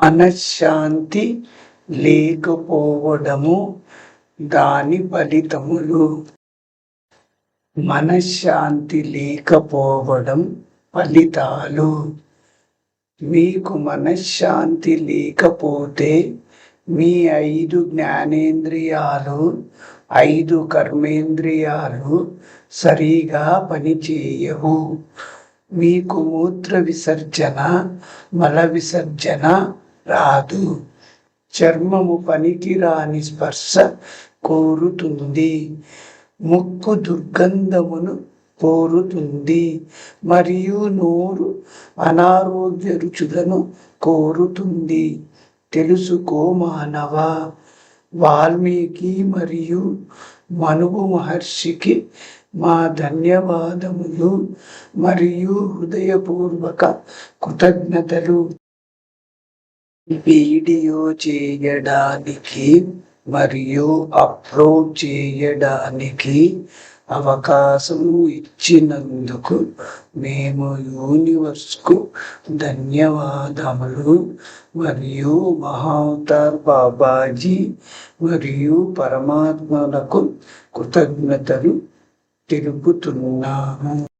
మనశ్శాంతి లేకపోవడము దాని ఫలితములు. మనశ్శాంతి లేకపోవడం ఫలితాలు. మీకు మనశ్శాంతి లేకపోతే మీ ఐదు జ్ఞానేంద్రియాలు ఐదు కర్మేంద్రియాలు సరిగా పనిచేయవు. మీకు మూత్ర విసర్జన మల విసర్జన రాదు. చర్మము పనికిరాని స్పర్శ కోరుతుంది. ముక్కు దుర్గంధమును కోరుతుంది. మరియు నోరు అనారోగ్య రుచులను కోరుతుంది. తెలుసుకో మానవ. వాల్మీకి మరియు మనువు మహర్షికి మా ధన్యవాదములు మరియు హృదయపూర్వక కృతజ్ఞతలు. వీడియో చేయడానికి మరియు అప్లోడ్ చేయడానికి అవకాశం ఇచ్చినందుకు మేము యూనివర్స్కు ధన్యవాదములు. మరియు మహావతార్ బాబాజీ మరియు పరమాత్మలకు కృతజ్ఞతలు తెలుపుతున్నాము.